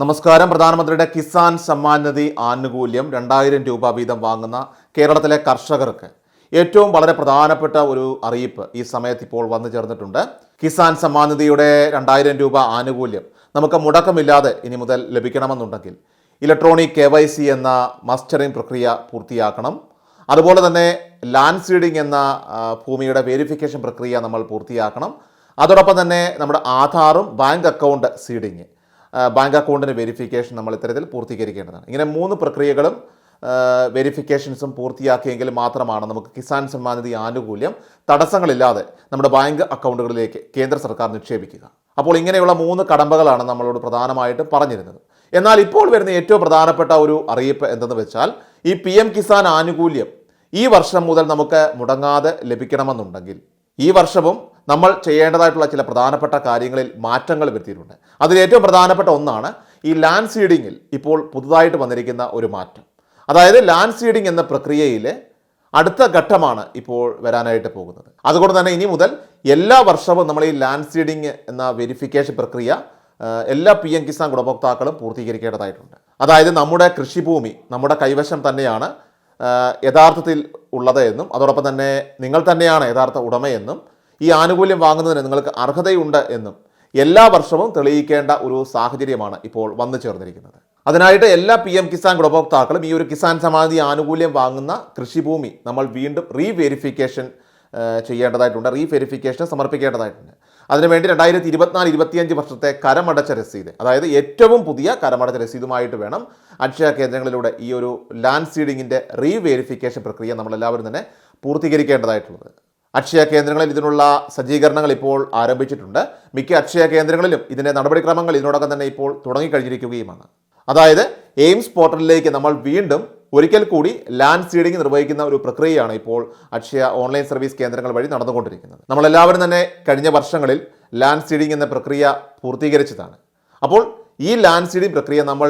നമസ്കാരം. പ്രധാനമന്ത്രിയുടെ കിസാൻ സമ്മാൻ നിധി ആനുകൂല്യം രണ്ടായിരം രൂപ വീതം വാങ്ങുന്ന കേരളത്തിലെ കർഷകർക്ക്. ഏറ്റവും വളരെ പ്രധാനപ്പെട്ട ഒരു അറിയിപ്പ് ഈ സമയത്ത് ഇപ്പോൾ വന്നു ചേർന്നിട്ടുണ്ട്. കിസാൻ സമ്മാൻ നിധിയുടെ രണ്ടായിരം രൂപ ആനുകൂല്യം നമുക്ക് മുടക്കമില്ലാതെ ഇനി മുതൽ ലഭിക്കണമെന്നുണ്ടെങ്കിൽ ഇലക്ട്രോണിക് കെ വൈ സി എന്ന മസ്റ്ററിംഗ് പ്രക്രിയ പൂർത്തിയാക്കണം. അതുപോലെ തന്നെ ലാൻഡ് സീഡിംഗ് എന്ന ഭൂമിയുടെ വെരിഫിക്കേഷൻ പ്രക്രിയ നമ്മൾ പൂർത്തിയാക്കണം. അതോടൊപ്പം തന്നെ നമ്മുടെ ആധാറും ബാങ്ക് അക്കൗണ്ട് സീഡിങ് ബാങ്ക് അക്കൗണ്ടിന്റെ വെരിഫിക്കേഷൻ നമ്മൾ ഇത്തരത്തിൽ പൂർത്തീകരിക്കേണ്ടതാണ്. ഇങ്ങനെ മൂന്ന് പ്രക്രിയകളും വെരിഫിക്കേഷൻസും പൂർത്തിയാക്കിയെങ്കിൽ മാത്രമാണ് നമുക്ക് കിസാൻ സമ്മാൻ നിധി ആനുകൂല്യം തടസ്സങ്ങളില്ലാതെ നമ്മുടെ ബാങ്ക് അക്കൗണ്ടുകളിലേക്ക് കേന്ദ്ര സർക്കാർ നിക്ഷേപിക്കുക. അപ്പോൾ ഇങ്ങനെയുള്ള മൂന്ന് കടമ്പകളാണ് നമ്മളോട് പ്രധാനമായിട്ടും പറഞ്ഞിരുന്നത്. എന്നാൽ ഇപ്പോൾ വരുന്ന ഏറ്റവും പ്രധാനപ്പെട്ട ഒരു അറിയിപ്പ് എന്തെന്ന് വെച്ചാൽ ഈ പി എം കിസാൻ ആനുകൂല്യം ഈ വർഷം മുതൽ നമുക്ക് മുടങ്ങാതെ ലഭിക്കണമെന്നുണ്ടെങ്കിൽ ഈ വർഷവും നമ്മൾ ചെയ്യേണ്ടതായിട്ടുള്ള ചില പ്രധാനപ്പെട്ട കാര്യങ്ങളിൽ മാറ്റങ്ങൾ വരുത്തിയിട്ടുണ്ട്. അതിൽ ഏറ്റവും പ്രധാനപ്പെട്ട ഒന്നാണ് ഈ ലാൻഡ് സീഡിങ്ങിൽ ഇപ്പോൾ പുതുതായിട്ട് വന്നിരിക്കുന്ന ഒരു മാറ്റം. അതായത് ലാൻഡ് സീഡിംഗ് എന്ന പ്രക്രിയയിൽ അടുത്ത ഘട്ടമാണ് ഇപ്പോൾ വരാനായിട്ട് പോകുന്നത്. അതുകൊണ്ട് തന്നെ ഇനി മുതൽ എല്ലാ വർഷവും നമ്മൾ ഈ ലാൻഡ് സീഡിംഗ് എന്ന വെരിഫിക്കേഷൻ പ്രക്രിയ എല്ലാ പി എം കിസാൻ ഗുണഭോക്താക്കളും പൂർത്തീകരിക്കേണ്ടതായിട്ടുണ്ട്. അതായത് നമ്മുടെ കൃഷിഭൂമി നമ്മുടെ കൈവശം തന്നെയാണ് യഥാർത്ഥത്തിൽ ഉള്ളത് എന്നും അതോടൊപ്പം തന്നെ നിങ്ങൾ തന്നെയാണ് യഥാർത്ഥ ഉടമയെന്നും ഈ ആനുകൂല്യം വാങ്ങുന്നതിന് നിങ്ങൾക്ക് അർഹതയുണ്ട് എന്നും എല്ലാ വർഷവും തെളിയിക്കേണ്ട ഒരു സാഹചര്യമാണ് ഇപ്പോൾ വന്നു ചേർന്നിരിക്കുന്നത്. അതിനായിട്ട് എല്ലാ പി എം കിസാൻ ഗുണഭോക്താക്കളും ഈ ഒരു കിസാൻ സമാധി ആനുകൂല്യം വാങ്ങുന്ന കൃഷിഭൂമി നമ്മൾ വീണ്ടും റീ വെരിഫിക്കേഷൻ ചെയ്യേണ്ടതായിട്ടുണ്ട്. റീ വെരിഫിക്കേഷൻ സമർപ്പിക്കേണ്ടതായിട്ടുണ്ട്. അതിനുവേണ്ടി രണ്ടായിരത്തി ഇരുപത്തിനാല് ഇരുപത്തിയഞ്ച് വർഷത്തെ കരമടച്ച രസീത് അതായത് ഏറ്റവും പുതിയ കരമടച്ച രസീതുമായിട്ട് വേണം അക്ഷയ കേന്ദ്രങ്ങളിലൂടെ ഈ ഒരു ലാൻഡ് സീഡിങ്ങിന്റെ റീ വെരിഫിക്കേഷൻ പ്രക്രിയ നമ്മളെല്ലാവരും തന്നെ പൂർത്തീകരിക്കേണ്ടതായിട്ടുള്ളത്. അക്ഷയ കേന്ദ്രങ്ങളിൽ ഇതിനുള്ള സജ്ജീകരണങ്ങൾ ഇപ്പോൾ ആരംഭിച്ചിട്ടുണ്ട്. മിക്ക അക്ഷയ കേന്ദ്രങ്ങളിലും ഇതിന്റെ നടപടിക്രമങ്ങൾ ഇതിനോടകം തന്നെ ഇപ്പോൾ തുടങ്ങിക്കഴിഞ്ഞിരിക്കുകയുമാണ്. അതായത് എയിംസ് പോർട്ടലിലേക്ക് നമ്മൾ വീണ്ടും ഒരിക്കൽ കൂടി ലാൻഡ് സീഡിംഗ് നിർവഹിക്കുന്ന ഒരു പ്രക്രിയയാണ് ഇപ്പോൾ അക്ഷയ ഓൺലൈൻ സർവീസ് കേന്ദ്രങ്ങൾ വഴി നടന്നുകൊണ്ടിരിക്കുന്നത്. നമ്മളെല്ലാവരും തന്നെ കഴിഞ്ഞ വർഷങ്ങളിൽ ലാൻഡ് സീഡിംഗ് എന്ന പ്രക്രിയ പൂർത്തീകരിച്ചതാണ്. അപ്പോൾ ഈ ലാൻഡ് സീഡിംഗ് പ്രക്രിയ നമ്മൾ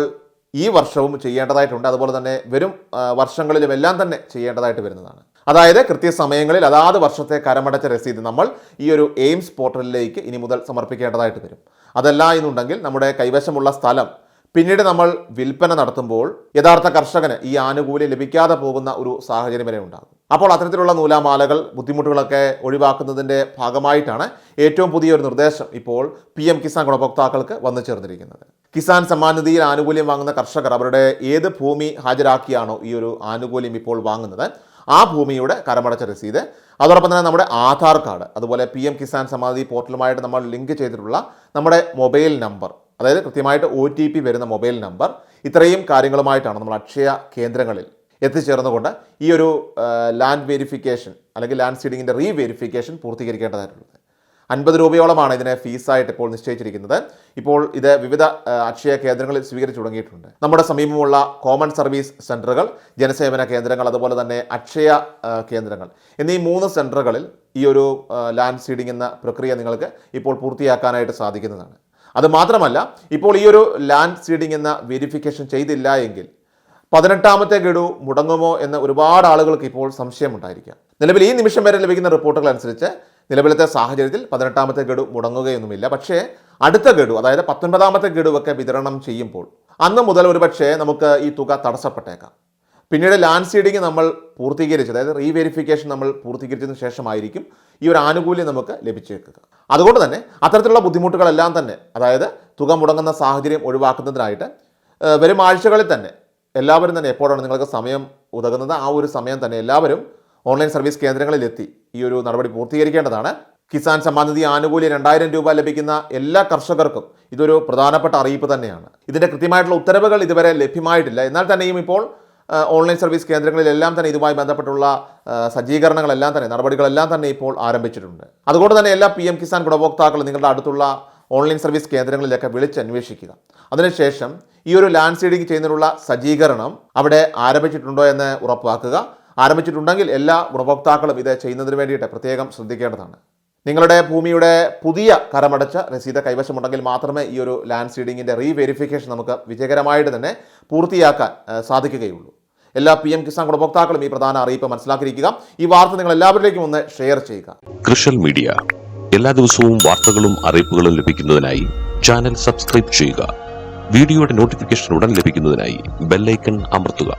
ഈ വർഷവും ചെയ്യേണ്ടതായിട്ടുണ്ട്. അതുപോലെ തന്നെ വരും വർഷങ്ങളിലും എല്ലാം തന്നെ ചെയ്യേണ്ടതായിട്ട് വരുന്നതാണ്. അതായത് കൃത്യസമയങ്ങളിൽ അതാത് വർഷത്തെ കരമടച്ച രസീത് നമ്മൾ ഈ ഒരു എയിംസ് പോർട്ടലിലേക്ക് ഇനി മുതൽ സമർപ്പിക്കേണ്ടതായിട്ട് വരും. അതല്ല എന്നുണ്ടെങ്കിൽ നമ്മുടെ കൈവശമുള്ള സ്ഥലം പിന്നീട് നമ്മൾ വിൽപ്പന നടത്തുമ്പോൾ യഥാർത്ഥ കർഷകന് ഈ ആനുകൂല്യം ലഭിക്കാതെ പോകുന്ന ഒരു സാഹചര്യം വരെ ഉണ്ടാകും. അപ്പോൾ അത്തരത്തിലുള്ള നൂലാമാലകൾ ബുദ്ധിമുട്ടുകളൊക്കെ ഒഴിവാക്കുന്നതിന്റെ ഭാഗമായിട്ടാണ് ഏറ്റവും പുതിയൊരു നിർദ്ദേശം ഇപ്പോൾ പി കിസാൻ ഗുണഭോക്താക്കൾക്ക് വന്നു ചേർന്നിരിക്കുന്നത്. കിസാൻ സമ്മാൻ നിധിയിൽ ആനുകൂല്യം വാങ്ങുന്ന കർഷകർ അവരുടെ ഏത് ഭൂമി ഹാജരാക്കിയാണോ ഈ ഒരു ആനുകൂല്യം ഇപ്പോൾ വാങ്ങുന്നത്? ആ ഭൂമിയുടെ കരമടച്ച രസീത്. അതോടൊപ്പം തന്നെ നമ്മുടെ ആധാർ കാർഡ് അതുപോലെ പി എം കിസാൻ സമാധി പോർട്ടലുമായിട്ട് നമ്മൾ ലിങ്ക് ചെയ്തിട്ടുള്ള നമ്മുടെ മൊബൈൽ നമ്പർ അതായത് കൃത്യമായിട്ട് ഒ ടി പി വരുന്ന മൊബൈൽ നമ്പർ ഇത്രയും കാര്യങ്ങളുമായിട്ടാണ് നമ്മൾ അക്ഷയ കേന്ദ്രങ്ങളിൽ എത്തിച്ചേർന്നുകൊണ്ട് ഈ ഒരു ലാൻഡ് വെരിഫിക്കേഷൻ അല്ലെങ്കിൽ ലാൻഡ് സീഡിങ്ങിന്റെ റീ വെരിഫിക്കേഷൻ പൂർത്തീകരിക്കേണ്ടതായിട്ടുള്ളത് അൻപത് രൂപയോളമാണ് ഇതിനെ ഫീസായിട്ട് ഇപ്പോൾ നിശ്ചയിച്ചിരിക്കുന്നത്. ഇപ്പോൾ ഇത് വിവിധ അക്ഷയ കേന്ദ്രങ്ങളിൽ സ്വീകരിച്ചു തുടങ്ങിയിട്ടുണ്ട്. നമ്മുടെ സമീപമുള്ള കോമൺ സർവീസ് സെന്ററുകൾ ജനസേവന കേന്ദ്രങ്ങൾ അതുപോലെ തന്നെ അക്ഷയ കേന്ദ്രങ്ങൾ. എന്നീ മൂന്ന് സെന്ററുകളിൽ ഈ ഒരു ലാൻഡ് സീഡിംഗ് എന്ന പ്രക്രിയ നിങ്ങൾക്ക് ഇപ്പോൾ പൂർത്തിയാക്കാനായിട്ട് സാധിക്കുന്നതാണ്. അതുമാത്രമല്ല ഇപ്പോൾ ഈ ഒരു ലാൻഡ് സീഡിംഗ് എന്ന വെരിഫിക്കേഷൻ ചെയ്തില്ല എങ്കിൽ പതിനെട്ടാമത്തെ ഗഡു മുടങ്ങുമോ എന്ന് ഒരുപാട് ആളുകൾക്ക് ഇപ്പോൾ സംശയമുണ്ടായിരിക്കാം. നിലവിൽ ഈ നിമിഷം വരെ ലഭിക്കുന്ന റിപ്പോർട്ടുകൾ അനുസരിച്ച് നിലവിലത്തെ സാഹചര്യത്തിൽ പതിനെട്ടാമത്തെ ഗഡു മുടങ്ങുകയൊന്നുമില്ല. പക്ഷേ അടുത്ത ഗഡു അതായത് പത്തൊൻപതാമത്തെ ഗഡുവൊക്കെ വിതരണം ചെയ്യുമ്പോൾ അന്ന് മുതൽ ഒരുപക്ഷേ നമുക്ക് ഈ തുക തടസ്സപ്പെട്ടേക്കാം. പിന്നീട് ലാൻഡ് സീഡിങ് നമ്മൾ പൂർത്തീകരിച്ച് അതായത് റീവെരിഫിക്കേഷൻ നമ്മൾ പൂർത്തീകരിച്ചതിന് ശേഷമായിരിക്കും ഈ ഒരു ആനുകൂല്യം നമുക്ക് ലഭിച്ചേക്കുക. അതുകൊണ്ട് തന്നെ അത്തരത്തിലുള്ള ബുദ്ധിമുട്ടുകളെല്ലാം തന്നെ അതായത് തുക മുടങ്ങുന്ന സാഹചര്യം ഒഴിവാക്കുന്നതിനായിട്ട് വരും ആഴ്ചകളിൽ തന്നെ എല്ലാവരും തന്നെ എപ്പോഴാണ് നിങ്ങൾക്ക് സമയം ഉതകുന്നത് ആ ഒരു സമയം തന്നെ എല്ലാവരും ഓൺലൈൻ സർവീസ് കേന്ദ്രങ്ങളിലെത്തി. ഈ ഒരു നടപടി പൂർത്തീകരിക്കേണ്ടതാണ്. കിസാൻ സമ്മാൻ നിധി ആനുകൂല്യം രണ്ടായിരം രൂപ ലഭിക്കുന്ന എല്ലാ കർഷകർക്കും ഇതൊരു പ്രധാനപ്പെട്ട അറിയിപ്പ് തന്നെയാണ്. ഇതിന്റെ കൃത്യമായിട്ടുള്ള ഉത്തരവുകൾ ഇതുവരെ ലഭ്യമായിട്ടില്ല. എന്നാൽ തന്നെയും ഇപ്പോൾ ഓൺലൈൻ സർവീസ് കേന്ദ്രങ്ങളിലെല്ലാം തന്നെ ഇതുമായി ബന്ധപ്പെട്ടുള്ള സജ്ജീകരണങ്ങളെല്ലാം തന്നെ നടപടികളെല്ലാം തന്നെ ഇപ്പോൾ ആരംഭിച്ചിട്ടുണ്ട്. അതുകൊണ്ട് തന്നെ എല്ലാ പി എം കിസാൻ ഗുണഭോക്താക്കളും നിങ്ങളുടെ അടുത്തുള്ള ഓൺലൈൻ സർവീസ് കേന്ദ്രങ്ങളിലൊക്കെ വിളിച്ച് അന്വേഷിക്കുക. അതിനുശേഷം ഈ ഒരു ലാൻഡ് സീഡിംഗ് ചെയ്യുന്നതിനുള്ള സജ്ജീകരണം അവിടെ ആരംഭിച്ചിട്ടുണ്ടോ എന്ന് ഉറപ്പാക്കുക. ആരംഭിച്ചിട്ടുണ്ടെങ്കിൽ എല്ലാ ഗുണഭോക്താക്കളും ഇത് ചെയ്യുന്നതിന് വേണ്ടിയിട്ട് പ്രത്യേകം ശ്രദ്ധിക്കേണ്ടതാണ്. നിങ്ങളുടെ ഭൂമിയുടെ പുതിയ കരമടച്ച രസീത് കൈവശമുണ്ടെങ്കിൽ മാത്രമേ ഈ ഒരു ലാൻഡ് സീഡിങ്ങിന്റെ റീവെരിഫിക്കേഷൻ നമുക്ക് വിജയകരമായിട്ട് തന്നെ പൂർത്തിയാക്കാൻ സാധിക്കുകയുള്ളൂ. എല്ലാ പി എം കിസാൻ ഗുണഭോക്താക്കളും ഈ പ്രധാന അറിയിപ്പ് മനസ്സിലാക്കിയിരിക്കുക. ഈ വാർത്ത നിങ്ങൾ എല്ലാവരിലേക്കും ഒന്ന് ഷെയർ ചെയ്യുക. കൃഷൽ മീഡിയ. എല്ലാ ദിവസവും വാർത്തകളും അറിയിപ്പുകളും ലഭിക്കുന്നതിനായി ചാനൽ സബ്സ്ക്രൈബ് ചെയ്യുക. വീഡിയോയുടെ നോട്ടിഫിക്കേഷൻ ഉടൻ ലഭിക്കുന്നതിനായി ബെല്ലൈക്കൺ അമർത്തുക.